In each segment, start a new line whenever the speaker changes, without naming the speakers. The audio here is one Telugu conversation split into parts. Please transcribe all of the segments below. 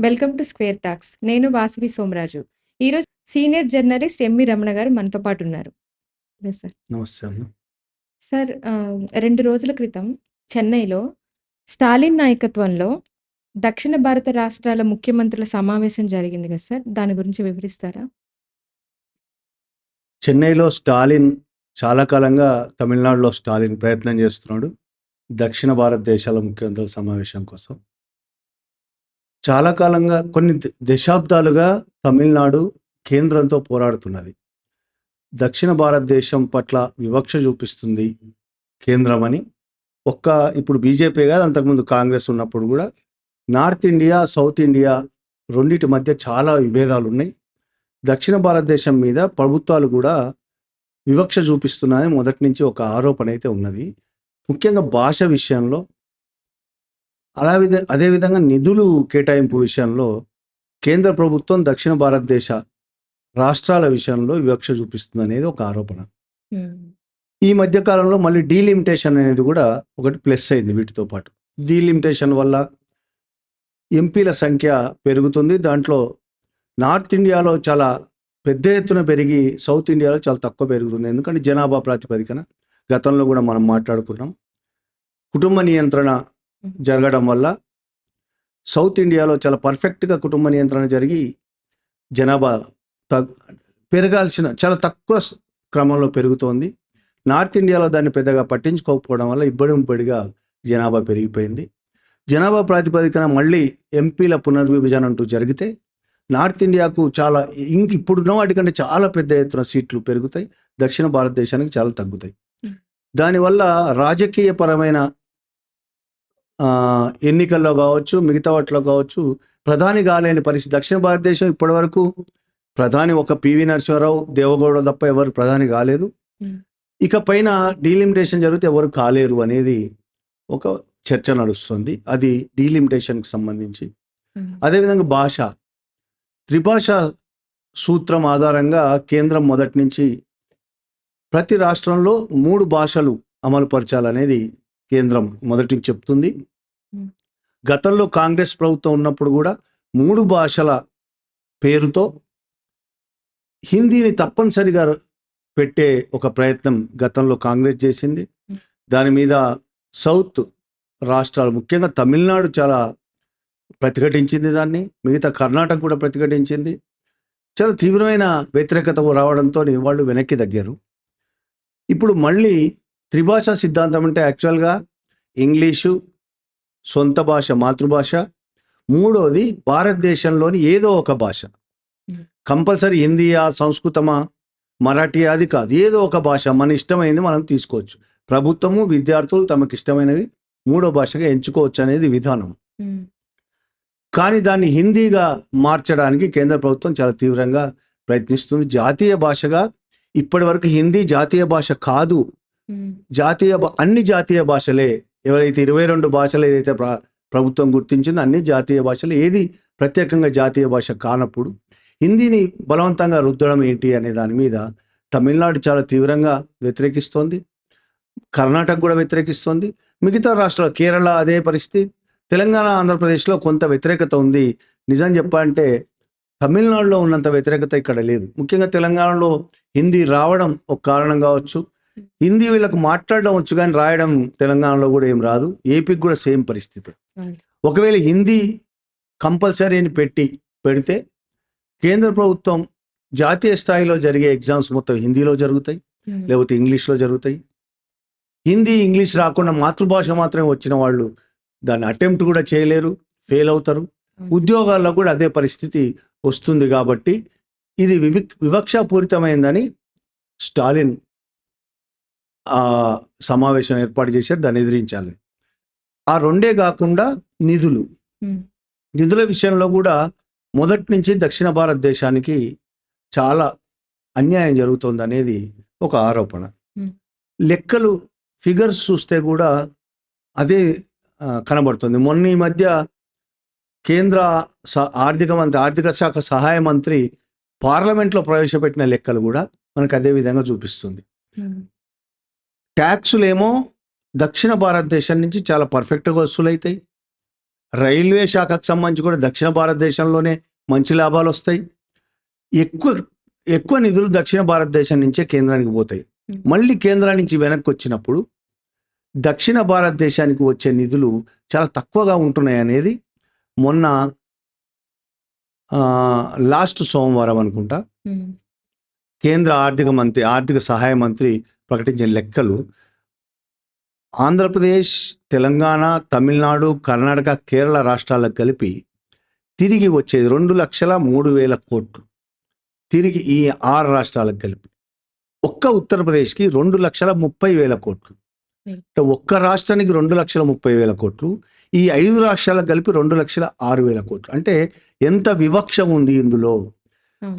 Welcome to square talks. నేను వాసవి సోమరాజు. ఈరోజు సీనియర్ జర్నలిస్ట్ ఎంవి రమణ గారు మనతో పాటు ఉన్నారు. సార్
నమస్తే
సార్ రెండు రోజుల క్రితం చెన్నైలో స్టాలిన్ నాయకత్వంలో దక్షిణ భారత రాష్ట్రాల ముఖ్యమంత్రుల సమావేశం జరిగింది కదా సార్ దాని గురించి వివరిస్తారా?
చెన్నైలో స్టాలిన్ చాలా కాలంగా తమిళనాడులో స్టాలిన్ ప్రయత్నం చేస్తున్నాడు. దక్షిణ భారతదేశాల ముఖ్యమంత్రుల సమావేశం కోసం. చాలా కాలంగా కొన్ని ద- దశాబ్దాలుగా తమిళనాడు కేంద్రంతో పోరాడుతున్నది. దక్షిణ భారతదేశం పట్ల వివక్ష చూపిస్తుంది కేంద్రం అని ఒక్క ఇప్పుడు బీజేపీ కాదు అంతకుముందు కాంగ్రెస్ ఉన్నప్పుడు కూడా నార్త్ ఇండియా సౌత్ ఇండియా రెండిటి మధ్య చాలా విభేదాలు ఉన్నాయి దక్షిణ భారతదేశం మీద ప్రభుత్వాలు కూడా వివక్ష చూపిస్తున్నాయని మొదటి నుంచి ఒక ఆరోపణ అయితే ఉన్నది. ముఖ్యంగా భాష విషయంలో అలా విధ అదేవిధంగా నిధులు కేటాయింపు విషయంలో కేంద్ర ప్రభుత్వం దక్షిణ భారతదేశ రాష్ట్రాల విషయంలో వివక్ష చూపిస్తుంది అనేది ఒక ఆరోపణ. ఈ మధ్య కాలంలో మళ్ళీ డీలిమిటేషన్ అనేది కూడా ఒకటి ప్లస్ అయింది వీటితో పాటు. డీలిమిటేషన్ వల్ల ఎంపీల సంఖ్య పెరుగుతుంది. దాంట్లో నార్త్ ఇండియాలో చాలా పెద్ద ఎత్తున పెరిగి సౌత్ ఇండియాలో చాలా తక్కువ పెరుగుతుంది. ఎందుకంటే జనాభా ప్రాతిపదికన గతంలో కూడా మనం మాట్లాడుకున్నాం. కుటుంబ నియంత్రణ జరగడం వల్ల సౌత్ ఇండియాలో చాలా పర్ఫెక్ట్గా కుటుంబ నియంత్రణ జరిగి జనాభా తగ్ పెరగాల్సిన చాలా తక్కువ క్రమంలో పెరుగుతోంది. నార్త్ ఇండియాలో దాన్ని పెద్దగా పట్టించుకోకపోవడం వల్ల ఇబ్బడి ఇబ్బడిగా జనాభా పెరిగిపోయింది. జనాభా ప్రాతిపదికన మళ్ళీ ఎంపీల పునర్విభజన అంటూ జరిగితే నార్త్ ఇండియాకు చాలా ఇంక ఇప్పుడున్న వాటికంటే చాలా పెద్ద ఎత్తున సీట్లు పెరుగుతాయి. దక్షిణ భారతదేశానికి చాలా తగ్గుతాయి. దానివల్ల రాజకీయపరమైన ఎన్నికల్లో కావచ్చు మిగతా వాటిలో కావచ్చు ప్రధాని కాలేని పరిస్థితి. దక్షిణ భారతదేశం ఇప్పటివరకు ప్రధాని ఒక పివి నరసింహారావు దేవగౌడ తప్ప ఎవరు ప్రధాని కాలేదు. ఇక పైన డీలిమిటేషన్ జరిగితే ఎవరు కాలేరు అనేది ఒక చర్చ నడుస్తుంది. అది డీలిమిటేషన్కి సంబంధించి. అదేవిధంగా భాష. త్రిభాష సూత్రం ఆధారంగా కేంద్రం మొదటి నుంచి ప్రతి రాష్ట్రంలో మూడు భాషలు అమలు పరచాలనేది కేంద్రం మొదటి చెప్తుంది. గతంలో కాంగ్రెస్ ప్రభుత్వం ఉన్నప్పుడు కూడా మూడు భాషల పేరుతో హిందీని తప్పనిసరిగా పెట్టే ఒక ప్రయత్నం గతంలో కాంగ్రెస్ చేసింది. దాని మీద సౌత్ రాష్ట్రాలు ముఖ్యంగా తమిళనాడు చాలా ప్రతిఘటించింది దాన్ని. మిగతా కర్ణాటక కూడా ప్రతిఘటించింది. చాలా తీవ్రమైన వ్యతిరేకత రావడంతో వాళ్ళు వెనక్కి తగ్గారు. ఇప్పుడు మళ్ళీ త్రిభాషా సిద్ధాంతం అంటే యాక్చువల్గా ఇంగ్లీషు సొంత భాష మాతృభాష. మూడోది భారతదేశంలోని ఏదో ఒక భాష. కంపల్సరీ హిందీయా సంస్కృతమా మరాఠీ అది కాదు. ఏదో ఒక భాష మన ఇష్టమైంది మనం తీసుకోవచ్చు. ప్రభుత్వము విద్యార్థులు తమకు ఇష్టమైనవి మూడో భాషగా ఎంచుకోవచ్చు అనేది విధానం. కానీ దాన్ని హిందీగా మార్చడానికి కేంద్ర ప్రభుత్వం చాలా తీవ్రంగా ప్రయత్నిస్తుంది. జాతీయ భాషగా ఇప్పటి వరకు హిందీ జాతీయ భాష కాదు. జాతీయ భా- అన్ని జాతీయ భాషలే ఎవరైతే ఇరవై రెండు భాషలు ఏదైతే ప్ర- ప్రభుత్వం గుర్తించిందో అన్ని జాతీయ భాషలు ఏది ప్రత్యేకంగా జాతీయ భాష కానప్పుడు హిందీని బలవంతంగా రుద్దడం ఏంటి అనే దాని మీద తమిళనాడు చాలా తీవ్రంగా వ్యతిరేకిస్తోంది. కర్ణాటక కూడా వ్యతిరేకిస్తోంది. మిగతా రాష్ట్రాలు కేరళ అదే పరిస్థితి. తెలంగాణ ఆంధ్రప్రదేశ్లో కొంత వ్యతిరేకత ఉంది. నిజం చెప్పాలంటే తమిళనాడులో ఉన్నంత వ్యతిరేకత ఇక్కడ లేదు. ముఖ్యంగా తెలంగాణలో హిందీ రావడం ఒక కారణం కావచ్చు. హిందీ వీళ్ళకు మాట్లాడడం వచ్చు కానీ రాయడం తెలంగాణలో కూడా ఏం రాదు. ఏపీకి కూడా సేమ్ పరిస్థితి. ఒకవేళ హిందీ కంపల్సరీ అని పెట్టి పెడితే కేంద్ర ప్రభుత్వం జాతీయ స్థాయిలో జరిగే ఎగ్జామ్స్ మొత్తం హిందీలో జరుగుతాయి లేకపోతే ఇంగ్లీష్లో జరుగుతాయి. హిందీ ఇంగ్లీష్ రాకుండా మాతృభాష మాత్రమే వచ్చిన వాళ్ళు దాన్ని అటెంప్ట్ కూడా చేయలేరు ఫెయిల్ అవుతారు. ఉద్యోగాల్లో కూడా అదే పరిస్థితి వస్తుంది కాబట్టి ఇది వివి వివక్షాపూరితమైందని స్టాలిన్ సమావేశం ఏర్పాటు చేశారు దాన్ని ఎదిరించాలి. ఆ రెండే కాకుండా నిధులు. నిధుల విషయంలో కూడా మొదటి నుంచి దక్షిణ భారతదేశానికి చాలా అన్యాయం జరుగుతుంది అనేది ఒక ఆరోపణ. లెక్కలు ఫిగర్స్ చూస్తే కూడా అదే కనబడుతుంది. మొన్న ఈ మధ్య కేంద్ర ఆర్థిక మంత్రి ఆర్థిక శాఖ సహాయ మంత్రి పార్లమెంట్లో ప్రవేశపెట్టిన లెక్కలు కూడా మనకు అదే విధంగా చూపిస్తుంది. ట్యాక్సులేమో దక్షిణ భారతదేశం నుంచి చాలా పర్ఫెక్ట్గా వసూలవుతాయి రైల్వే శాఖకు సంబంధించి కూడా దక్షిణ భారతదేశంలోనే మంచి లాభాలు వస్తాయి. ఎక్కువ ఎక్కువ నిధులు దక్షిణ భారతదేశం నుంచే కేంద్రానికి పోతాయి. మళ్ళీ కేంద్రం నుంచి వెనక్కి వచ్చినప్పుడు దక్షిణ భారతదేశానికి వచ్చే నిధులు చాలా తక్కువగా ఉంటున్నాయి అనేది మొన్న లాస్ట్ సోమవారం అనుకుంటా. కేంద్ర ఆర్థిక మంత్రి ఆర్థిక సహాయ మంత్రి ప్రకటించిన లెక్కలు ఆంధ్రప్రదేశ్ తెలంగాణ తమిళనాడు కర్ణాటక కేరళ రాష్ట్రాలకు కలిపి తిరిగి వచ్చేది రెండు లక్షల మూడు వేల కోట్లు. తిరిగి ఈ ఆరు రాష్ట్రాలకు కలిపి ఒక్క ఉత్తరప్రదేశ్కి రెండు లక్షల ముప్పై వేల కోట్లు. అంటే ఒక్క రాష్ట్రానికి రెండు లక్షల ముప్పై వేల కోట్లు. ఈ ఐదు రాష్ట్రాలకు కలిపి రెండు లక్షల ఆరు వేల కోట్లు. అంటే ఎంత వివక్ష ఉంది ఇందులో.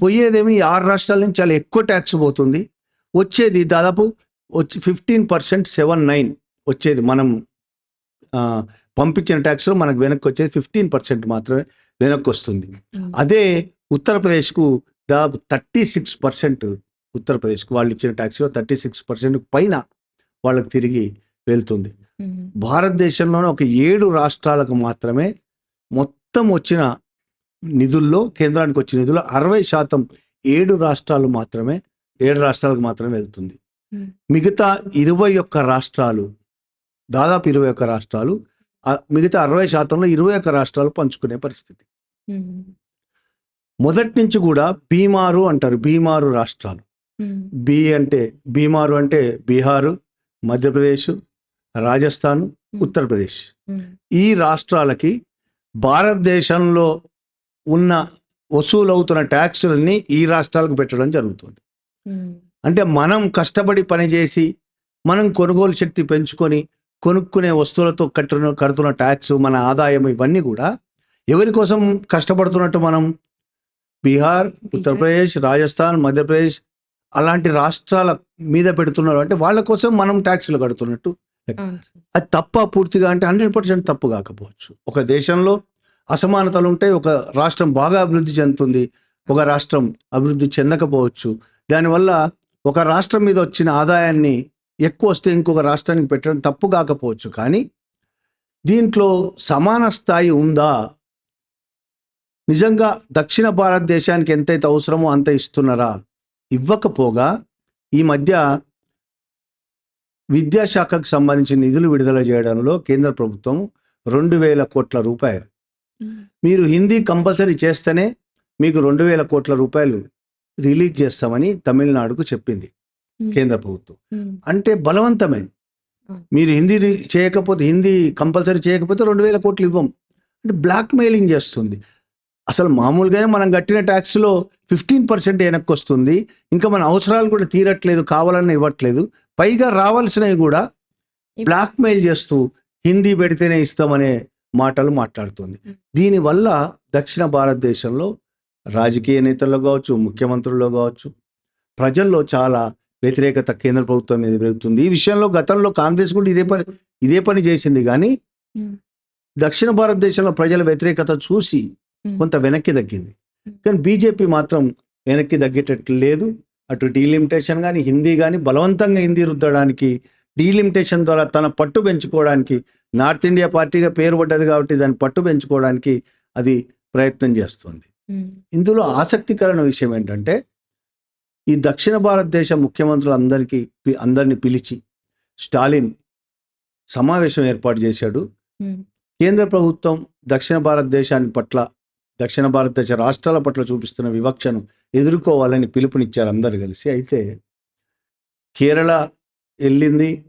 పోయేదేమి ఆరు రాష్ట్రాల నుంచి చాలా ఎక్కువ ట్యాక్స్ పోతుంది. వచ్చేది దాదాపు వచ్చి ఫిఫ్టీన్ పర్సెంట్ సెవెన్ నైన్ వచ్చేది. మనం పంపించిన ట్యాక్స్లో మనకు వెనక్కి వచ్చేది ఫిఫ్టీన్ పర్సెంట్ మాత్రమే వెనక్కి వస్తుంది అదే ఉత్తరప్రదేశ్కు దాదాపు థర్టీ సిక్స్ పర్సెంట్ ఉత్తరప్రదేశ్కు వాళ్ళు ఇచ్చిన ట్యాక్స్లో థర్టీ సిక్స్ పర్సెంట్ పైన వాళ్ళకి తిరిగి వెళ్తుంది. భారతదేశంలోనే ఒక ఏడు రాష్ట్రాలకు మాత్రమే మొత్తం వచ్చిన నిధుల్లో కేంద్రానికి వచ్చిన నిధుల్లో అరవై శాతం ఏడు రాష్ట్రాలు మాత్రమే ఏడు రాష్ట్రాలకు మాత్రమే వెళ్తుంది. మిగతా ఇరవై ఒక్క రాష్ట్రాలు దాదాపు ఇరవై ఒక్క రాష్ట్రాలు మిగతా అరవై శాతంలో ఇరవై ఒక్క రాష్ట్రాలు పంచుకునే పరిస్థితి. మొదటి నుంచి కూడా బీమారు అంటారు బీమారు రాష్ట్రాలు. బి అంటే బీమారు అంటే బీహారు మధ్యప్రదేశ్ రాజస్థాన్ ఉత్తరప్రదేశ్. ఈ రాష్ట్రాలకి భారతదేశంలో ఉన్న వసూలవుతున్న ట్యాక్సులన్నీ ఈ రాష్ట్రాలకు పెట్టడం జరుగుతుంది. అంటే మనం కష్టపడి పనిచేసి మనం కొనుగోలు శక్తి పెంచుకొని కొనుక్కునే వస్తువులతో కట్టున కడుతున్న ట్యాక్స్ మన ఆదాయం ఇవన్నీ కూడా ఎవరి కోసం కష్టపడుతున్నట్టు మనం? బీహార్ ఉత్తరప్రదేశ్ రాజస్థాన్ మధ్యప్రదేశ్ అలాంటి రాష్ట్రాల మీద పెడుతున్నారు అంటే వాళ్ళ కోసం మనం ట్యాక్సులు కడుతున్నట్టు. అది తప్ప పూర్తిగా అంటే హండ్రెడ్ పర్సెంట్ తప్పు కాకపోవచ్చు. ఒక దేశంలో అసమానతలు ఉంటాయి ఒక రాష్ట్రం బాగా అభివృద్ధి చెందుతుంది ఒక రాష్ట్రం అభివృద్ధి చెందకపోవచ్చు దానివల్ల ఒక రాష్ట్రం మీద వచ్చిన ఆదాయాన్ని ఎక్కువ వస్తే ఇంకొక రాష్ట్రానికి పెట్టడం తప్పు కాకపోవచ్చు. కానీ దీంట్లో సమాన స్థాయి ఉందా? నిజంగా దక్షిణ భారతదేశానికి ఎంతైతే అవసరమో అంత ఇస్తున్నారా? ఇవ్వకపోగా ఈ మధ్య విద్యాశాఖకు సంబంధించిన నిధులు విడుదల చేయడంలో కేంద్ర ప్రభుత్వం రెండు వేల కోట్ల రూపాయలు. మీరు హిందీ కంపల్సరీ చేస్తేనే మీకు రెండు వేల కోట్ల రూపాయలు రిలీజ్ చేస్తామని తమిళనాడుకు చెప్పింది కేంద్ర ప్రభుత్వం. అంటే బలవంతమే. మీరు హిందీ చేయకపోతే హిందీ కంపల్సరీ చేయకపోతే రెండు వేల కోట్లు ఇవ్వం. అంటే బ్లాక్ మెయిలింగ్ చేస్తుంది. అసలు మామూలుగానే మనం కట్టిన ట్యాక్స్లో ఫిఫ్టీన్ పర్సెంట్ వెనక్కి వస్తుంది ఇంకా మన అవసరాలు కూడా తీరట్లేదు కావాలన్నా ఇవ్వట్లేదు. పైగా రావాల్సినవి కూడా బ్లాక్ మెయిల్ చేస్తూ హిందీ పెడితేనే ఇస్తామనే మాటలు మాట్లాడుతుంది. దీనివల్ల దక్షిణ భారతదేశంలో రాజకీయ నేతల్లో కావచ్చు ముఖ్యమంత్రుల్లో కావచ్చు ప్రజల్లో చాలా వ్యతిరేకత కేంద్ర ప్రభుత్వం మీద పెరుగుతుంది. ఈ విషయంలో గతంలో కాంగ్రెస్ కూడా ఇదే పని ఇదే పని చేసింది. కానీ దక్షిణ భారతదేశంలో ప్రజల వ్యతిరేకత చూసి కొంత వెనక్కి తగ్గింది. కానీ బీజేపీ మాత్రం వెనక్కి తగ్గేటట్లు లేదు. అటు డీలిమిటేషన్ కానీ హిందీ కానీ బలవంతంగా హిందీ రుద్దడానికి డీలిమిటేషన్ ద్వారా తన పట్టు పెంచుకోవడానికి నార్త్ ఇండియా పార్టీగా పేరు పడ్డది కాబట్టి దాని పట్టు పెంచుకోవడానికి అది ప్రయత్నం చేస్తుంది. ఇందులో ఆసక్తికరమైన విషయం ఏంటంటే ఈ దక్షిణ భారతదేశ ముఖ్యమంత్రులు అందరికీ పి- అందరినీ పిలిచి స్టాలిన్ సమావేశం ఏర్పాటు చేశాడు. కేంద్ర ప్రభుత్వం దక్షిణ భారతదేశాన్ని పట్ల దక్షిణ భారతదేశ రాష్ట్రాల పట్ల చూపిస్తున్న వివక్షను ఎదుర్కోవాలని పిలుపునిచ్చారు అందరు కలిసి. అయితే కేరళ వెళ్ళింది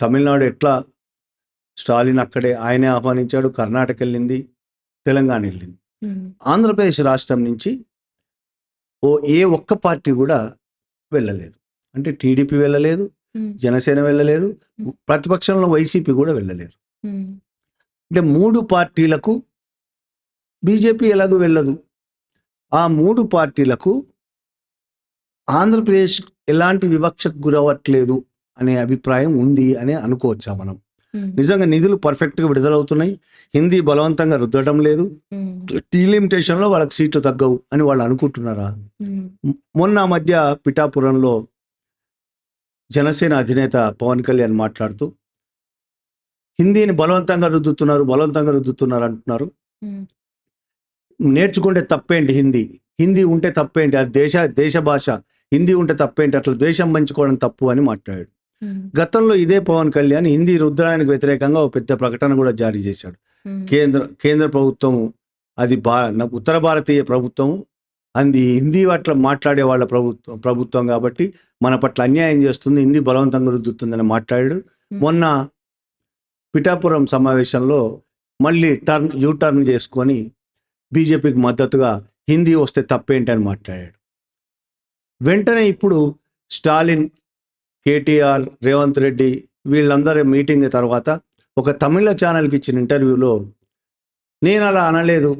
తమిళనాడు ఎట్లా స్టాలిన్ అక్కడే ఆయనే ఆహ్వానించాడు కర్ణాటక వెళ్ళింది తెలంగాణ వెళ్ళింది. ఆంధ్రప్రదేశ్ రాష్ట్రం నుంచి ఓ ఏ ఒక్క పార్టీ కూడా వెళ్ళలేదు. అంటే టీడీపీ వెళ్ళలేదు జనసేన వెళ్ళలేదు ప్రతిపక్షంలో వైసీపీ కూడా వెళ్ళలేదు. అంటే మూడు పార్టీలకు బీజేపీ ఎలాగూ వెళ్ళదు. ఆ మూడు పార్టీలకు ఆంధ్రప్రదేశ్ ఎలాంటి వివక్షకు గురవ్వట్లేదు అనే అభిప్రాయం ఉంది అని అనుకోవచ్చా మనం? నిజంగా నిధులు పర్ఫెక్ట్గా విడుదలవుతున్నాయి. హిందీ బలవంతంగా రుద్దడం లేదు. డీలిమిటేషన్లో వాళ్ళకి సీట్లు తగ్గవు అని వాళ్ళు అనుకుంటున్నారా? మ్- మొన్న మధ్య పిఠాపురంలో జనసేన అధినేత పవన్ కళ్యాణ్ మాట్లాడుతూ హిందీని బలవంతంగా రుద్దుతున్నారు బలవంతంగా రుద్దుతున్నారు అంటున్నారు. నేర్చుకుంటే తప్పేంటి హిందీ? హిందీ ఉంటే తప్పేంటి? అది దేశ దేశ భాష. హిందీ ఉంటే తప్పేంటి? అట్లా దేశం పంచుకోవడం తప్పు అని మాట్లాడాడు. గతంలో ఇదే పవన్ కళ్యాణ్ హిందీ రుద్రానికి వ్యతిరేకంగా ఒక పెద్ద ప్రకటన కూడా జారీ చేశాడు. కేంద్ర కేంద్ర ప్రభుత్వం అది బా ఉత్తర భారతీయ ప్రభుత్వం అది హిందీ పట్ల మాట్లాడే వాళ్ళ ప్రభుత్వం ప్రభుత్వం కాబట్టి మన పట్ల అన్యాయం చేస్తుంది హిందీ బలవంతంగా రుద్దుతుందని మాట్లాడాడు. మొన్న పిఠాపురం సమావేశంలో మళ్ళీ టర్న్ యూ టర్న్ చేసుకొని బీజేపీకి మద్దతుగా హిందీ వస్తే తప్పేంటి అని మాట్లాడాడు. వెంటనే ఇప్పుడు స్టాలిన్ కేటీఆర్ రేవంత్ రెడ్డి వీళ్ళందరి మీటింగ్ తర్వాత ఒక తమిళ ఛానల్కి ఇచ్చిన ఇంటర్వ్యూలో నేను అలా అనలేదు.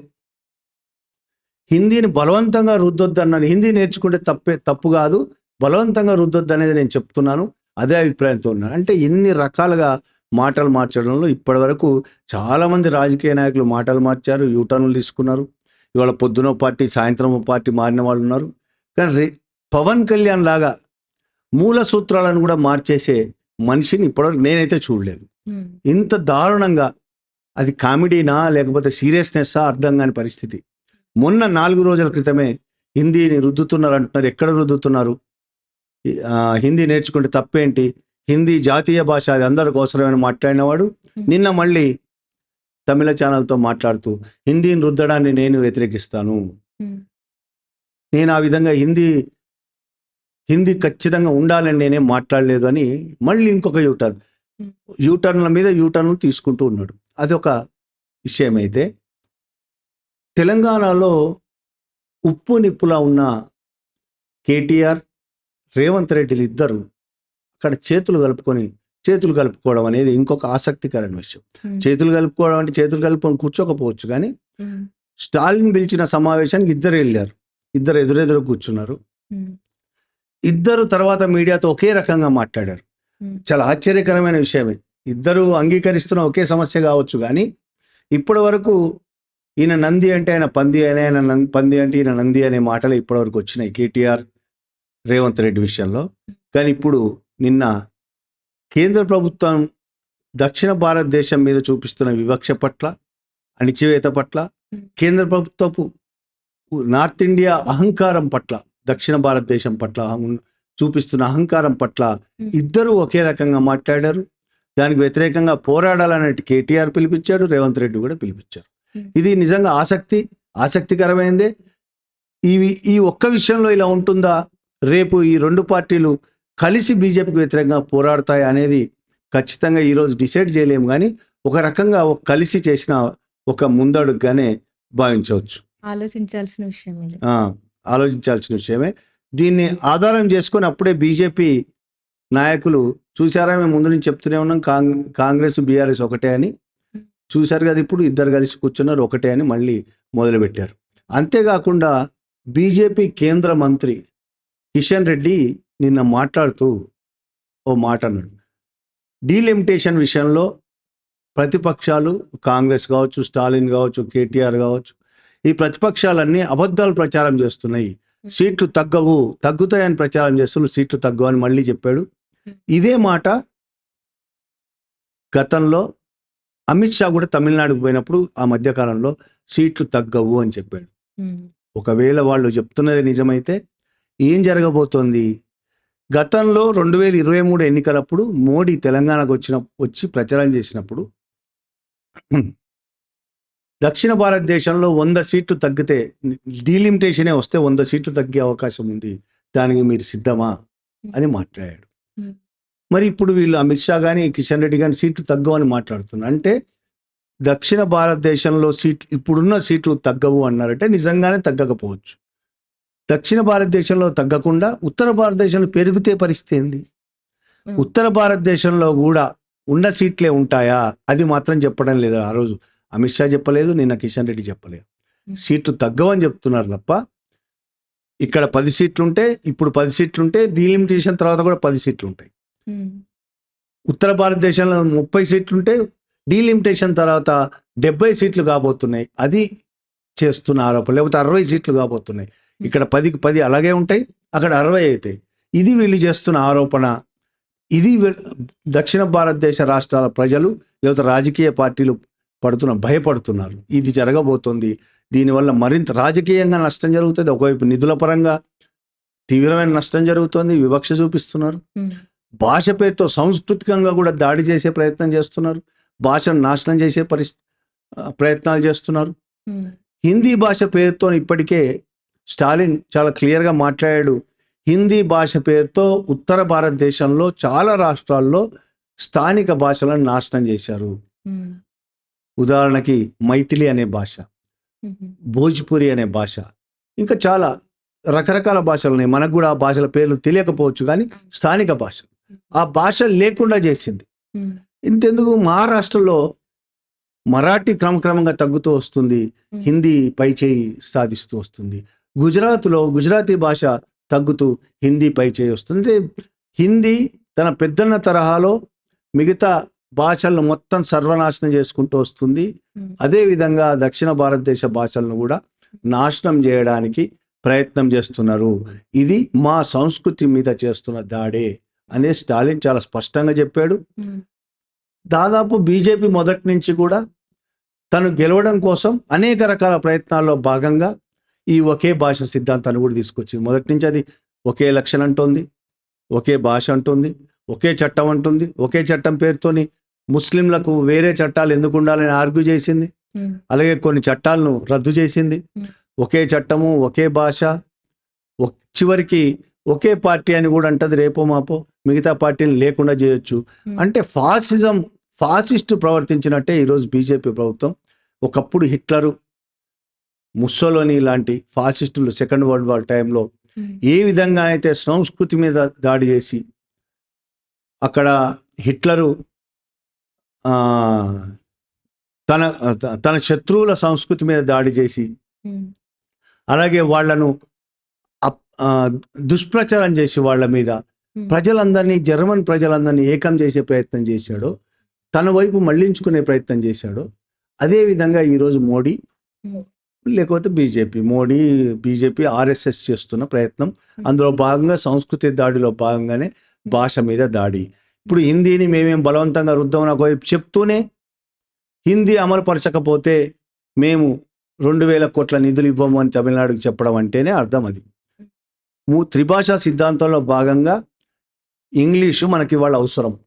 హిందీని బలవంతంగా రుద్దొద్దన్నాను హిందీ నేర్చుకుంటే తప్పే తప్పు కాదు. బలవంతంగా రుద్దొద్దు అనేది నేను చెప్తున్నాను. అదే అభిప్రాయంతో ఉన్నాను అంటే ఎన్ని రకాలుగా మాటలు మార్చడంలో ఇప్పటివరకు చాలామంది రాజకీయ నాయకులు మాటలు మార్చారు యూటర్న్లు తీసుకున్నారు. ఇవాళ పొద్దున పార్టీ సాయంత్రం పార్టీ మారిన వాళ్ళు ఉన్నారు. కానీ పవన్ కళ్యాణ్ లాగా మూల సూత్రాలను కూడా మార్చేసే మనిషిని ఇప్పటివరకు నేనైతే చూడలేదు. ఇంత దారుణంగా అది కామెడీనా లేకపోతే సీరియస్నెస్సా అర్థం కాని పరిస్థితి. మొన్న నాలుగు రోజుల క్రితమే హిందీని రుద్దుతున్నారు అంటున్నారు. ఎక్కడ రుద్దుతున్నారు? హిందీ నేర్చుకుంటే తప్పేంటి? హిందీ జాతీయ భాష అది అందరికి అవసరమైన మాట్లాడినవాడు నిన్న మళ్ళీ తమిళ ఛానల్తో మాట్లాడుతూ హిందీని రుద్దడాన్ని నేను వ్యతిరేకిస్తాను. నేను ఆ విధంగా హిందీ హిందీ ఖచ్చితంగా ఉండాలని నేనేం మాట్లాడలేదు అని మళ్ళీ ఇంకొక యూటర్న్. యూటర్న్ల మీద యూటర్న్లు తీసుకుంటూ ఉన్నాడు. అదొక విషయం అయితే తెలంగాణలో ఉప్పు నిప్పులా ఉన్న కేటీఆర్ రేవంత్ రెడ్డిలు ఇద్దరు అక్కడ చేతులు కలుపుకొని చేతులు కలుపుకోవడం అనేది ఇంకొక ఆసక్తికరమైన విషయం. చేతులు కలుపుకోవడం అంటే చేతులు కలుపుకొని కూర్చోకపోవచ్చు కానీ స్టాలిన్ పిలిచిన సమావేశానికి ఇద్దరు వెళ్ళారు. ఇద్దరు ఎదురెదురు కూర్చున్నారు. ఇద్దరు తర్వాత మీడియాతో ఒకే రకంగా మాట్లాడారు. చాలా ఆశ్చర్యకరమైన విషయమే. ఇద్దరు అంగీకరిస్తున్న ఒకే సమస్య కావచ్చు కానీ ఇప్పటి వరకు ఈయన నంది అంటే ఆయన పంది అని ఆయన పంది అంటే ఈయన నంది అనే మాటలు ఇప్పటివరకు వచ్చినాయి కేటీఆర్ రేవంత్ రెడ్డి విషయంలో. కానీ ఇప్పుడు నిన్న కేంద్ర ప్రభుత్వం దక్షిణ భారతదేశం మీద చూపిస్తున్న వివక్ష పట్ల అణిచివేత పట్ల కేంద్ర ప్రభుత్వపు నార్త్ ఇండియా అహంకారం పట్ల దక్షిణ భారతదేశం పట్ల చూపిస్తున్న అహంకారం పట్ల ఇద్దరు ఒకే రకంగా మాట్లాడారు. దానికి వ్యతిరేకంగా పోరాడాలనే కేటీఆర్ పిలిపించాడు రేవంత్ రెడ్డి కూడా పిలిపించారు. ఇది నిజంగా ఆసక్తి ఆసక్తికరమైందే. ఇవి ఈ ఒక్క విషయంలో ఇలా ఉంటుందా? రేపు ఈ రెండు పార్టీలు కలిసి బీజేపీకి వ్యతిరేకంగా పోరాడతాయి అనేది ఖచ్చితంగా ఈరోజు డిసైడ్ చేయలేము కానీ ఒక రకంగా ఒక కలిసి చేసిన ఒక ముందడుగుగానే భావించవచ్చు.
ఆలోచించాల్సిన విషయం
ఆలోచించాల్సిన విషయమే. దీన్ని ఆధారం చేసుకొని అప్పుడే బీజేపీ నాయకులు చూసారా మేము ముందు నుంచి చెప్తూనే ఉన్నాం కాంగ్ కాంగ్రెస్ బీఆర్ఎస్ ఒకటే అని. చూశారు కదా ఇప్పుడు ఇద్దరు కలిసి కూర్చున్నారు ఒకటే అని మళ్ళీ మొదలుపెట్టారు. అంతేకాకుండా బీజేపీ కేంద్ర మంత్రి కిషన్ రెడ్డి నిన్న మాట్లాడుతూ ఓ మాట అన్నాడు. డీలిమిటేషన్ విషయంలో ప్రతిపక్షాలు కాంగ్రెస్ కావచ్చు స్టాలిన్ కావచ్చు కేటీఆర్ కావచ్చు ఈ ప్రతిపక్షాలన్నీ అబద్ధాలు ప్రచారం చేస్తున్నాయి. సీట్లు తగ్గవు తగ్గుతాయని ప్రచారం చేస్తున్నారు సీట్లు తగ్గవు అని మళ్ళీ చెప్పాడు. ఇదే మాట గతంలో అమిత్ షా కూడా తమిళనాడుకు పోయినప్పుడు ఆ మధ్యకాలంలో సీట్లు తగ్గవు అని చెప్పాడు. ఒకవేళ వాళ్ళు చెప్తున్నది నిజమైతే ఏం జరగబోతోంది? గతంలో రెండు వేల ఇరవై మూడు ఎన్నికలప్పుడు మోడీ తెలంగాణకు వచ్చిన వచ్చి ప్రచారం చేసినప్పుడు దక్షిణ భారతదేశంలో వంద సీట్లు తగ్గితే డీలిమిటేషనే వస్తే వంద సీట్లు తగ్గే అవకాశం ఉంది. దానికి మీరు సిద్ధమా? అని మాట్లాడాడు. మరి ఇప్పుడు వీళ్ళు అమిత్ షా కానీ కిషన్ రెడ్డి కానీ సీట్లు తగ్గవని మాట్లాడుతున్నారు అంటే దక్షిణ భారతదేశంలో సీట్లు ఇప్పుడున్న సీట్లు తగ్గవు అన్నారంటే నిజంగానే తగ్గకపోవచ్చు. దక్షిణ భారతదేశంలో తగ్గకుండా ఉత్తర భారతదేశంలో పెరిగితే పరిస్థితి ఏంది? ఉత్తర భారతదేశంలో కూడా ఉన్న సీట్లే ఉంటాయా? అది మాత్రం చెప్పడం లేదు ఆ రోజు. అమిత్ షా చెప్పలేదు నిన్న కిషన్ రెడ్డి చెప్పలేదు. సీట్లు తగ్గవని చెప్తున్నారు తప్ప ఇక్కడ పది సీట్లు ఉంటే ఇప్పుడు పది సీట్లు ఉంటే డీలిమిటేషన్ తర్వాత కూడా పది సీట్లు ఉంటాయి ఉత్తర భారతదేశంలో ముప్పై సీట్లు ఉంటే డీలిమిటేషన్ తర్వాత డెబ్బై సీట్లు కాబోతున్నాయి. అది చేస్తున్న ఆరోపణ లేకపోతే అరవై సీట్లు కాబోతున్నాయి. ఇక్కడ పదికి పది అలాగే ఉంటాయి అక్కడ అరవై అవుతాయి ఇది వీళ్ళు చేస్తున్న ఆరోపణ. ఇది దక్షిణ భారతదేశ రాష్ట్రాల ప్రజలు లేకపోతే రాజకీయ పార్టీలు పడుతున్న భయపడుతున్నారు. ఇది జరగబోతోంది. దీనివల్ల మరింత రాజకీయంగా నష్టం జరుగుతుంది. ఒకవైపు నిధుల పరంగా తీవ్రమైన నష్టం జరుగుతోంది. వివక్ష చూపిస్తున్నారు. భాష పేరుతో సాంస్కృతికంగా కూడా దాడి చేసే ప్రయత్నం చేస్తున్నారు. భాషను నాశనం చేసే పరిస్ ప్రయత్నాలు చేస్తున్నారు. హిందీ భాష పేరుతో ఇప్పటికే స్టాలిన్ చాలా క్లియర్గా మాట్లాడాడు. హిందీ భాష పేరుతో ఉత్తర భారతదేశంలో చాలా రాష్ట్రాల్లో స్థానిక భాషలను నాశనం చేశారు. ఉదాహరణకి మైథిలి అనే భాష భోజ్పురి అనే భాష ఇంకా చాలా రకరకాల భాషలు ఉన్నాయి. మనకు కూడా ఆ భాషల పేర్లు తెలియకపోవచ్చు కానీ స్థానిక భాష. ఆ భాష లేకుండా చేసింది. ఇంతెందుకు మహారాష్ట్రలో మరాఠీ క్రమక్రమంగా తగ్గుతూ వస్తుంది. హిందీ పై చేయి సాధిస్తూ వస్తుంది. గుజరాత్లో గుజరాతీ భాష తగ్గుతూ హిందీ పై చేయి వస్తుంది. అంటే హిందీ తన పెద్దన్న తరహాలో మిగతా భాషలను మొత్తం సర్వనాశనం చేసుకుంటూ వస్తుంది. అదేవిధంగా దక్షిణ భారతదేశ భాషలను కూడా నాశనం చేయడానికి ప్రయత్నం చేస్తున్నారు. ఇది మా సంస్కృతి మీద చేస్తున్న దాడే అనే స్టాలిన్ చాలా స్పష్టంగా చెప్పాడు. దాదాపు బీజేపీ మొదటి నుంచి కూడా తను గెలవడం కోసం అనేక రకాల ప్రయత్నాల్లో భాగంగా ఈ ఒకే భాష సిద్ధాంతాన్ని కూడా తీసుకొచ్చింది. మొదటి నుంచి అది ఒకే ఎలక్షన్ అంటుంది ఒకే భాష అంటుంది ఒకే చట్టం అంటుంది ఒకే చట్టం పేరుతోని ముస్లింలకు వేరే చట్టాలు ఎందుకు ఉండాలని ఆర్గ్యూ చేసింది? అలాగే కొన్ని చట్టాలను రద్దు చేసింది. ఒకే చట్టము ఒకే భాష చివరికి ఒకే పార్టీ అని కూడా అంటది రేపో మాపో. మిగతా పార్టీని లేకుండా చేయొచ్చు. అంటే ఫాసిజం ఫాసిస్ట్ ప్రవర్తించినట్టే ఈరోజు బీజేపీ ప్రభుత్వం. ఒకప్పుడు హిట్లరు ముస్సోలోని లాంటి ఫాసిస్టులు సెకండ్ వరల్డ్ వార్ టైంలో ఏ విధంగా అయితే సంస్కృతి మీద దాడి చేసి అక్కడ హిట్లరు తన తన శత్రువుల సంస్కృతి మీద దాడి చేసి అలాగే ఆ, దుష్ప్రచారం చేసి వాళ్ళ మీద ప్రజలందరినీ జర్మన్ ప్రజలందరినీ ఏకం చేసే ప్రయత్నం చేశాడో తన వైపు మళ్ళించుకునే ప్రయత్నం చేశాడో అదే విధంగా ఈరోజు మోడీ లేకపోతే బీజేపీ మోడీ బీజేపీ ఆర్ఎస్ఎస్ చేస్తున్న ప్రయత్నం. అందులో భాగంగా సంస్కృతి దాడిలో భాగంగానే భాష మీద దాడి. ఇప్పుడు హిందీని మేమేం బలవంతంగా రుద్దామని ఒకవైపు చెప్తూనే హిందీ అమలుపరచకపోతే మేము రెండు వేల కోట్ల నిధులు ఇవ్వము అని తమిళనాడుకి చెప్పడం అంటేనే అర్థం అది. త్రిభాషా సిద్ధాంతంలో భాగంగా ఇంగ్లీషు మనకి ఇవాళ అవసరం.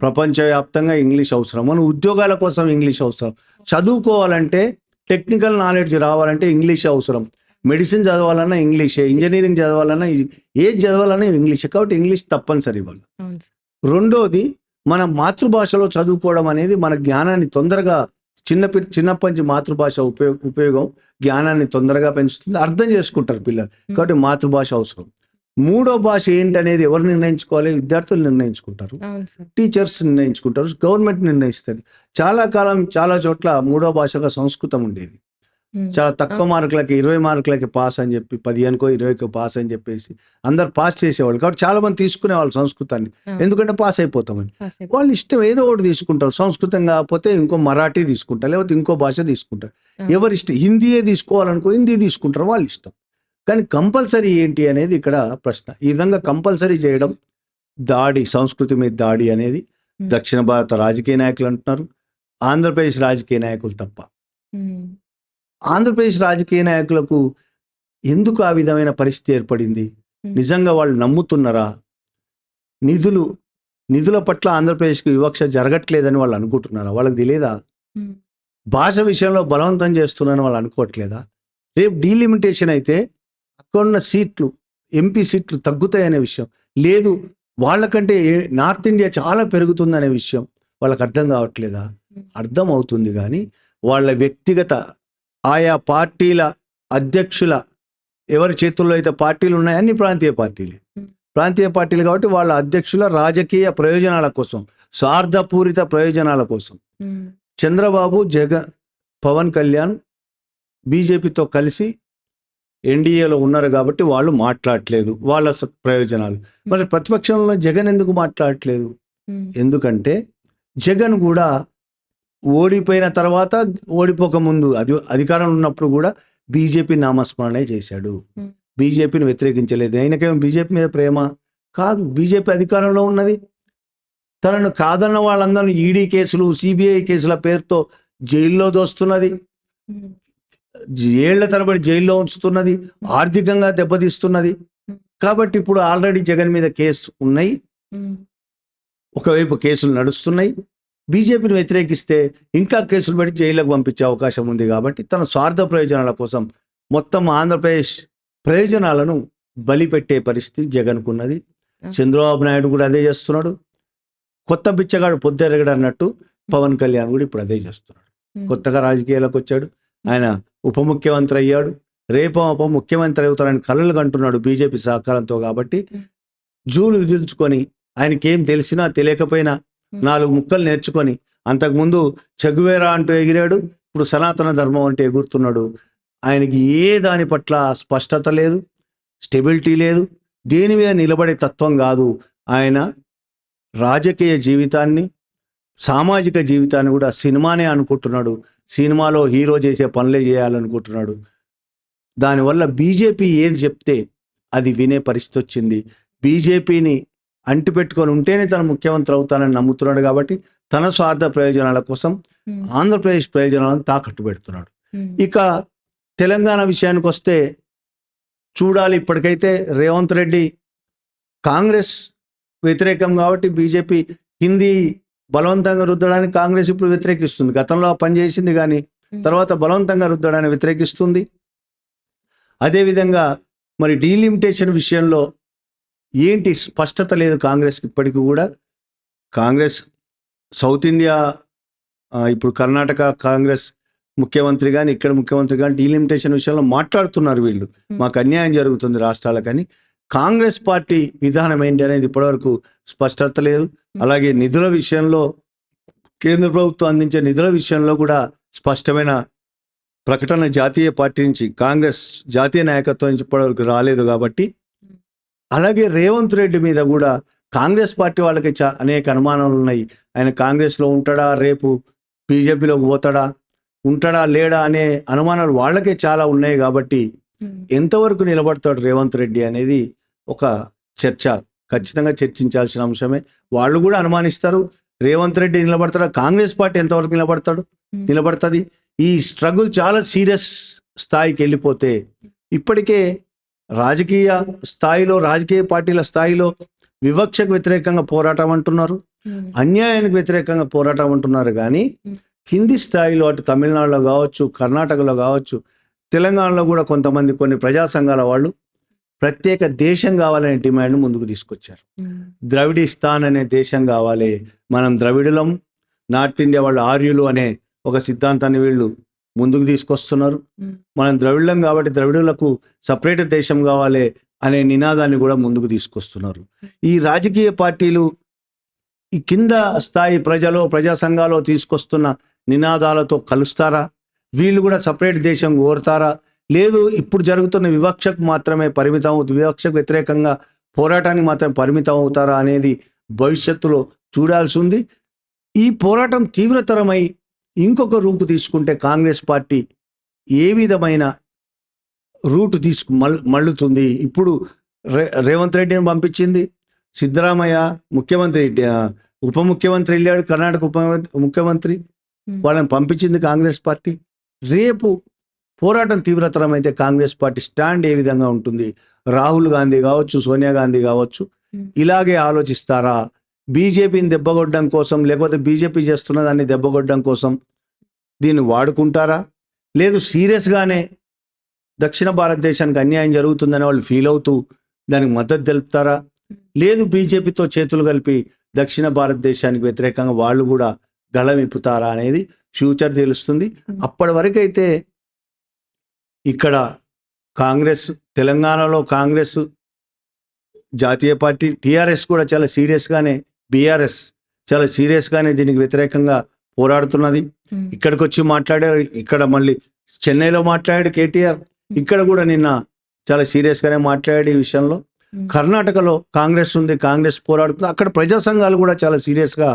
ప్రపంచవ్యాప్తంగా ఇంగ్లీష్ అవసరం. మన ఉద్యోగాల కోసం ఇంగ్లీష్ అవసరం. చదువుకోవాలంటే టెక్నికల్ నాలెడ్జ్ రావాలంటే ఇంగ్లీష్ అవసరం. మెడిసిన్ చదవాలన్నా ఇంగ్లీషే. ఇంజనీరింగ్ చదవాలన్నా ఏది చదవాలన్నా ఇంగ్లీషే. కాబట్టి ఇంగ్లీష్ తప్పనిసరి
సార్.
రెండోది మన మాతృభాషలో చదువుకోవడం అనేది మన జ్ఞానాన్ని తొందరగా చిన్న చిన్నప్పటి నుంచి మాతృభాష ఉపయోగ ఉపయోగం జ్ఞానాన్ని తొందరగా పెంచుతుంది. అర్థం చేసుకుంటారు పిల్లలు. కాబట్టి మాతృభాష అవసరం. మూడో భాష ఏంటనేది ఎవరు నిర్ణయించుకోవాలి? విద్యార్థులు నిర్ణయించుకుంటారు. టీచర్స్ నిర్ణయించుకుంటారు. గవర్నమెంట్ నిర్ణయిస్తుంది. చాలా కాలం చాలా చోట్ల మూడో భాషగా సంస్కృతం ఉండేది. చాలా తక్కువ మార్కులకి ఇరవై మార్కులకి పాస్ అని చెప్పి పదిహేనుకో ఇరవైకో పాస్ అని చెప్పేసి అందరు పాస్ చేసేవాళ్ళు. కాబట్టి చాలా మంది తీసుకునేవాళ్ళు సంస్కృతాన్ని. ఎందుకంటే పాస్ అయిపోతామని. వాళ్ళు ఇష్టం ఏదో ఒకటి తీసుకుంటారు. సంస్కృతం కాకపోతే ఇంకో మరాఠీ తీసుకుంటారు లేకపోతే ఇంకో భాష తీసుకుంటారు. ఎవరి ఇష్టం? హిందీయే తీసుకోవాలనుకో హిందీ తీసుకుంటారు వాళ్ళ ఇష్టం. కానీ కంపల్సరీ ఏంటి అనేది ఇక్కడ ప్రశ్న. ఈ విధంగా కంపల్సరీ చేయడం దాడి సంస్కృతి మీద దాడి అనేది. దక్షిణ భారత రాజకీయ నాయకులు అంటున్నారు. ఆంధ్రప్రదేశ్ రాజకీయ నాయకులు తప్ప. ఆంధ్రప్రదేశ్ రాజకీయ నాయకులకు ఎందుకు ఆ విధమైన పరిస్థితి ఏర్పడింది. నిజంగా వాళ్ళు నమ్ముతున్నారా? నిధులు నిధుల పట్ల ఆంధ్రప్రదేశ్కి వివక్ష జరగట్లేదని వాళ్ళు అనుకుంటున్నారా? వాళ్ళకి తెలియదా? భాష విషయంలో బలవంతం చేస్తున్నారని వాళ్ళు అనుకోవట్లేదా? రేపు డీలిమిటేషన్ అయితే అక్కడ ఉన్న సీట్లు ఎంపీ సీట్లు తగ్గుతాయనే విషయం. లేదు వాళ్ళకంటే నార్త్ ఇండియా చాలా పెరుగుతుందనే విషయం వాళ్ళకి అర్థం కావట్లేదా? అర్థం అవుతుంది కానీ వాళ్ళ వ్యక్తిగత ఆయా పార్టీల అధ్యక్షుల ఎవరి చేతుల్లో అయితే పార్టీలు ఉన్నాయో అన్ని ప్రాంతీయ పార్టీలే. ప్రాంతీయ పార్టీలు కాబట్టి వాళ్ళ అధ్యక్షుల రాజకీయ ప్రయోజనాల కోసం స్వార్థపూరిత ప్రయోజనాల కోసం. చంద్రబాబు జగన్ పవన్ కళ్యాణ్ బీజేపీతో కలిసి ఎన్డీఏలో ఉన్నారు కాబట్టి వాళ్ళు మాట్లాడట్లేదు వాళ్ళ ప్రయోజనాలు. మరి ప్రతిపక్షంలో జగన్ ఎందుకు మాట్లాడట్లేదు? ఎందుకంటే జగన్ కూడా ఓడిపోయిన తర్వాత ఓడిపోక ముందు అది అధికారంలో ఉన్నప్పుడు కూడా బీజేపీ నామస్మరణే చేశాడు. బీజేపీని వ్యతిరేకించలేదు. ఆయనకేమో బీజేపీ మీద ప్రేమ? కాదు. బీజేపీ అధికారంలో ఉన్నది. తనను కాదన్న వాళ్ళందరూ ఈడీ కేసులు సిబిఐ కేసుల పేరుతో జైల్లో దోస్తున్నది. ఏళ్ళ తరబడి జైల్లో ఉంచుతున్నది. ఆర్థికంగా దెబ్బతీస్తున్నది. కాబట్టి ఇప్పుడు ఆల్రెడీ జగన్ మీద కేసు ఉన్నాయి. ఒకవైపు కేసులు నడుస్తున్నాయి. బీజేపీని వ్యతిరేకిస్తే ఇంకా కేసులు పెట్టి జైలుకు పంపించే అవకాశం ఉంది కాబట్టి తన స్వార్థ ప్రయోజనాల కోసం మొత్తం ఆంధ్రప్రదేశ్ ప్రయోజనాలను బలిపెట్టే పరిస్థితి జగన్కున్నది. చంద్రబాబు నాయుడు కూడా అదే చేస్తున్నాడు. కొత్త బిచ్చగాడు పొద్దెరగడు అన్నట్టు పవన్ కళ్యాణ్ కూడా ఇప్పుడు అదే చేస్తున్నాడు. కొత్తగా రాజకీయాలకు వచ్చాడు. ఆయన ఉప ముఖ్యమంత్రి అయ్యాడు. రేపు ఉప ముఖ్యమంత్రి అవుతారని కలలు కంటున్నాడు బీజేపీ సహకారంతో కాబట్టి జూలు విధించుకొని ఆయనకి ఏం తెలిసినా తెలియకపోయినా నాలుగు ముక్కలు నేర్చుకొని అంతకుముందు చెగువేరా అంటూ ఎగిరాడు ఇప్పుడు సనాతన ధర్మం అంటే ఎగురుతున్నాడు. ఆయనకి ఏ దాని పట్ల స్పష్టత లేదు స్టెబిలిటీ లేదు దేని మీద నిలబడే తత్వం కాదు. ఆయన రాజకీయ జీవితాన్ని సామాజిక జీవితాన్ని కూడా సినిమానే అనుకుంటున్నాడు. సినిమాలో హీరో చేసే పనులే చేయాలనుకుంటున్నాడు. దానివల్ల బీజేపీ ఏది చెప్తే అది వినే పరిస్థితి వచ్చింది. బీజేపీని అంటిపెట్టుకొని ఉంటేనే తను ముఖ్యమంత్రి అవుతానని నమ్ముతున్నాడు కాబట్టి తన స్వార్థ ప్రయోజనాల కోసం ఆంధ్రప్రదేశ్ ప్రయోజనాలను తాకట్టు పెడుతున్నాడు. ఇక తెలంగాణ విషయానికి వస్తే చూడాలి ఇప్పటికైతే రేవంత్ రెడ్డి కాంగ్రెస్ వ్యతిరేకం కాబట్టి బీజేపీ హిందీ బలవంతంగా రుద్దడానికి కాంగ్రెస్ ఇప్పుడు వ్యతిరేకిస్తుంది. గతంలో పనిచేసింది కానీ తర్వాత బలవంతంగా రుద్దడాన్ని వ్యతిరేకిస్తుంది. అదేవిధంగా మరి డీలిమిటేషన్ విషయంలో ఏంటి స్పష్టత లేదు కాంగ్రెస్కి? ఇప్పటికీ కూడా కాంగ్రెస్ సౌత్ ఇండియా ఇప్పుడు కర్ణాటక కాంగ్రెస్ ముఖ్యమంత్రి కానీ ఇక్కడ ముఖ్యమంత్రి కానీ డీలిమిటేషన్ విషయంలో మాట్లాడుతున్నారు వీళ్ళు. మాకు అన్యాయం జరుగుతుంది రాష్ట్రాలకని కాంగ్రెస్ పార్టీ విధానం ఏంటి అనేది ఇప్పటివరకు స్పష్టత లేదు. అలాగే నిధుల విషయంలో కేంద్ర ప్రభుత్వం అందించే నిధుల విషయంలో కూడా స్పష్టమైన ప్రకటన జాతీయ పార్టీ నుంచి కాంగ్రెస్ జాతీయ నాయకత్వం నుంచి ఇప్పటివరకు రాలేదు కాబట్టి అలాగే రేవంత్ రెడ్డి మీద కూడా కాంగ్రెస్ పార్టీ వాళ్ళకి చా అనేక అనుమానాలు ఉన్నాయి. ఆయన కాంగ్రెస్లో ఉంటాడా? రేపు బీజేపీలోకి పోతాడా? ఉంటాడా? లేడా? అనే అనుమానాలు వాళ్ళకే చాలా ఉన్నాయి కాబట్టి ఎంతవరకు నిలబడతాడు రేవంత్ రెడ్డి అనేది ఒక చర్చ. ఖచ్చితంగా చర్చించాల్సిన అంశమే. వాళ్ళు కూడా అనుమానిస్తారు. రేవంత్ రెడ్డి నిలబడతాడా? కాంగ్రెస్ పార్టీ ఎంతవరకు నిలబడతాడు? నిలబడుతుంది. ఈ స్ట్రగుల్ చాలా సీరియస్ స్థాయికి వెళ్ళిపోతే ఇప్పటికే రాజకీయ స్థాయిలో రాజకీయ పార్టీల స్థాయిలో వివక్షకు వ్యతిరేకంగా పోరాటం అంటున్నారు.
ఉమ్,
అన్యాయానికి వ్యతిరేకంగా పోరాటం అంటున్నారు కానీ. కింది స్థాయిలో అటు తమిళనాడులో కావచ్చు కర్ణాటకలో కావచ్చు తెలంగాణలో కూడా కొంతమంది కొన్ని ప్రజా సంఘాల వాళ్ళు ప్రత్యేక దేశం కావాలనే డిమాండ్ ముందుకు తీసుకొచ్చారు.
ఉమ్,
ద్రవిడిస్తాన్ అనే దేశం కావాలి. మనం ద్రవిడులం నార్త్ ఇండియా వాళ్ళు ఆర్యులు అనే ఒక సిద్ధాంతాన్ని వీళ్ళు ముందుకు తీసుకొస్తున్నారు. మనం ద్రవిడులం కాబట్టి ద్రవిడులకు సపరేట్ దేశం కావాలి అనే నినాదాన్ని కూడా ముందుకు తీసుకొస్తున్నారు. ఈ రాజకీయ పార్టీలు ఈ కింద స్థాయి ప్రజలు ప్రజా సంఘాలు తీసుకొస్తున్న నినాదాలతో కలుస్తారా? వీళ్ళు కూడా సపరేట్ దేశం కోరుతారా? లేదు ఇప్పుడు జరుగుతున్న వివక్షకు మాత్రమే పరిమితం అవుతు వివక్షకు వ్యతిరేకంగా పోరాటానికి మాత్రం పరిమితం అవుతారా అనేది భవిష్యత్తులో చూడాల్సి ఉంది. ఈ పోరాటం తీవ్రతరమై ఇంకొక రూపు తీసుకుంటే కాంగ్రెస్ పార్టీ ఏ విధమైన రూట్ తీసుకు మళ్ళుతుంది? ఇప్పుడు రే రేవంత్ రెడ్డిని పంపించింది. సిద్ధరామయ్య ముఖ్యమంత్రి ఉప ముఖ్యమంత్రి వెళ్ళాడు కర్ణాటక ఉప ముఖ్యమంత్రి. వాళ్ళని పంపించింది కాంగ్రెస్ పార్టీ. రేపు పోరాటం తీవ్రతరం అయితే కాంగ్రెస్ పార్టీ స్టాండ్ ఏ విధంగా ఉంటుంది? రాహుల్ గాంధీ కావచ్చు సోనియా గాంధీ కావచ్చు. ఇలాగే ఆలోచిస్తారా? బీజేపీని దెబ్బకొట్టడం కోసం లేకపోతే బీజేపీ చేస్తున్న దాన్ని దెబ్బకొట్టడం కోసం దీన్ని వాడుకుంటారా? లేదు సీరియస్గానే దక్షిణ భారతదేశానికి అన్యాయం జరుగుతుందని వాళ్ళు ఫీల్ అవుతూ దానికి మద్దతు తెలుపుతారా? లేదు బీజేపీతో చేతులు కలిపి దక్షిణ భారతదేశానికి వ్యతిరేకంగా వాళ్ళు కూడా గళం ఇప్పుతారా అనేది ఫ్యూచర్ తెలుస్తుంది. అప్పటి వరకు అయితే ఇక్కడ కాంగ్రెస్ తెలంగాణలో కాంగ్రెస్ జాతీయ పార్టీ టీఆర్ఎస్ కూడా చాలా సీరియస్గానే బీఆర్ఎస్ చాలా సీరియస్గానే దీనికి వ్యతిరేకంగా పోరాడుతున్నది. ఇక్కడికి వచ్చి మాట్లాడారు. ఇక్కడ మళ్ళీ చెన్నైలో మాట్లాడాడు కేటీఆర్. ఇక్కడ కూడా నిన్న చాలా సీరియస్గానే మాట్లాడాడు ఈ విషయంలో. కర్ణాటకలో కాంగ్రెస్ ఉంది కాంగ్రెస్ పోరాడుతుంది. అక్కడ ప్రజా సంఘాలు కూడా చాలా సీరియస్గా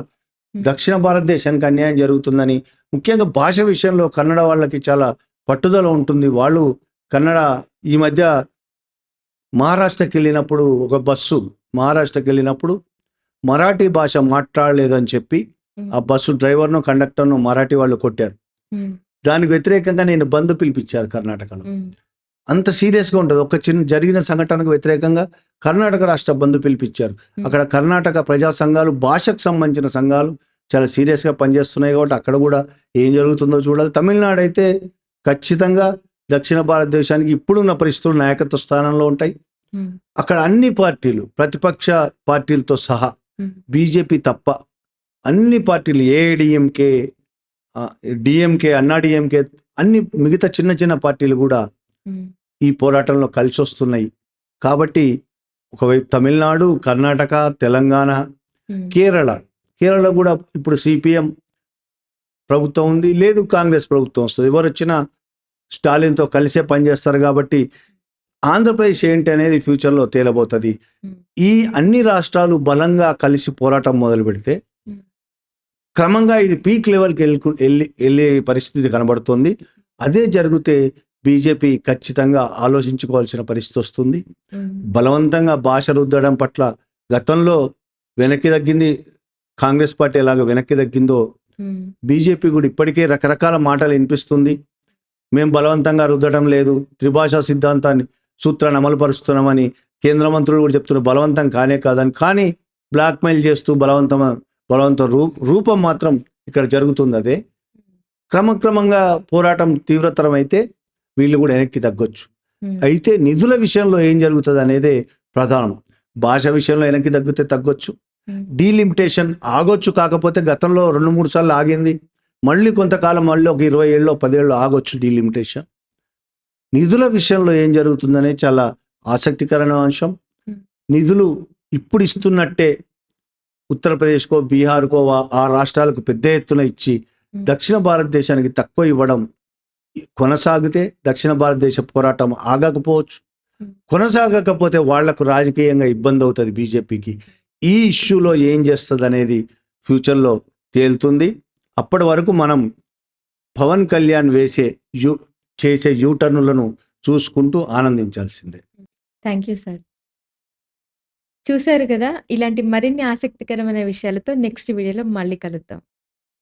దక్షిణ భారతదేశానికి అన్యాయం జరుగుతుందని ముఖ్యంగా భాష విషయంలో కన్నడ వాళ్ళకి చాలా పట్టుదల ఉంటుంది. వాళ్ళు కన్నడ ఈ మధ్య మహారాష్ట్రకి వెళ్ళినప్పుడు ఒక బస్సు మహారాష్ట్రకి వెళ్ళినప్పుడు మరాఠీ భాష మాట్లాడలేదని చెప్పి ఆ బస్సు డ్రైవర్ను కండక్టర్ను మరాఠీ వాళ్ళు కొట్టారు. దానికి వ్యతిరేకంగా నేను బంద్ పిలిపించారు కర్ణాటకలో. అంత సీరియస్గా ఉంటుంది. ఒక చిన్న జరిగిన సంఘటనకు వ్యతిరేకంగా కర్ణాటక రాష్ట్ర బంద్ పిలిపించారు. అక్కడ కర్ణాటక ప్రజా సంఘాలు భాషకు సంబంధించిన సంఘాలు చాలా సీరియస్గా పనిచేస్తున్నాయి కాబట్టి అక్కడ కూడా ఏం జరుగుతుందో చూడాలి. తమిళనాడు అయితే ఖచ్చితంగా దక్షిణ భారతదేశానికి ఇప్పుడున్న పరిస్థితులు నాయకత్వ స్థానంలో ఉంటాయి. అక్కడ అన్ని పార్టీలు ప్రతిపక్ష పార్టీలతో సహా బీజేపీ తప్ప అన్ని పార్టీలు ఏఐడిఎంకే డిఎంకే అన్నా డిఎంకే అన్ని మిగతా చిన్న చిన్న పార్టీలు కూడా ఈ పోరాటంలో కలిసి వస్తున్నాయి. కాబట్టి ఒకవైపు తమిళనాడు కర్ణాటక తెలంగాణ కేరళ. కేరళ కూడా ఇప్పుడు సిపిఎం ప్రభుత్వం ఉంది. లేదు కాంగ్రెస్ ప్రభుత్వం వస్తుంది. ఎవరు వచ్చినా స్టాలిన్తో కలిసే పనిచేస్తారు కాబట్టి ఆంధ్రప్రదేశ్ ఏంటి అనేది ఫ్యూచర్లో తేలబోతుంది. ఈ అన్ని రాష్ట్రాలు బలంగా కలిసి పోరాటం మొదలు పెడితే. క్రమంగా ఇది పీక్ లెవెల్కి వెళ్ళి వెళ్ళి వెళ్ళే పరిస్థితి కనబడుతుంది. అదే జరిగితే బీజేపీ ఖచ్చితంగా ఆలోచించుకోవాల్సిన పరిస్థితి వస్తుంది. బలవంతంగా భాష రుద్దడం పట్ల గతంలో వెనక్కి తగ్గింది కాంగ్రెస్ పార్టీ ఎలాగ వెనక్కి తగ్గిందో బీజేపీ కూడా ఇప్పటికే రకరకాల మాటలు వినిపిస్తుంది. మేము బలవంతంగా రుద్దడం లేదు. త్రిభాషా సిద్ధాంతాన్ని సూత్రాన్ని అమలుపరుస్తున్నామని కేంద్ర మంత్రులు కూడా చెప్తున్నారు. బలవంతం కానే కాదని. కానీ బ్లాక్మెయిల్ చేస్తూ బలవంతం బలవంతం రూ రూపం మాత్రం ఇక్కడ జరుగుతుంది అదే. క్రమక్రమంగా పోరాటం తీవ్రతరం అయితే వీళ్ళు కూడా వెనక్కి తగ్గొచ్చు. అయితే నిధుల విషయంలో ఏం జరుగుతుంది అనేదే ప్రధానం. భాష విషయంలో వెనక్కి తగ్గితే తగ్గొచ్చు. డీలిమిటేషన్ ఆగొచ్చు కాకపోతే గతంలో రెండు మూడు సార్లు ఆగింది. మళ్ళీ కొంతకాలం మళ్ళీ ఒక ఇరవై ఏళ్ళు పదేళ్ళు ఆగొచ్చు డీలిమిటేషన్. నిధుల విషయంలో ఏం జరుగుతుందనే చాలా ఆసక్తికరమైన అంశం. నిధులు ఇప్పుడు ఇస్తున్నట్టే ఉత్తరప్రదేశ్కో బీహార్కో ఆ రాష్ట్రాలకు పెద్ద ఎత్తున ఇచ్చి. దక్షిణ భారతదేశానికి తక్కువ ఇవ్వడం కొనసాగితే దక్షిణ భారతదేశ పోరాటం ఆగకపోవచ్చు. కొనసాగకపోతే వాళ్ళకు రాజకీయంగా ఇబ్బంది అవుతుంది బీజేపీకి ఈ ఇష్యూలో ఏం చేస్తుంది అనేది ఫ్యూచర్లో తేలుతుంది అప్పటి వరకు మనం పవన్ కళ్యాణ్ వేసే యూ చేసే యూటర్నులను చూసుకుంటూ ఆనందించాల్సిందే.
Thank you sir. చూశారు కదా ఇలాంటి మరిన్ని ఆసక్తికరమైన విషయాలతో నెక్స్ట్ వీడియోలో మళ్ళీ కలుద్దాం.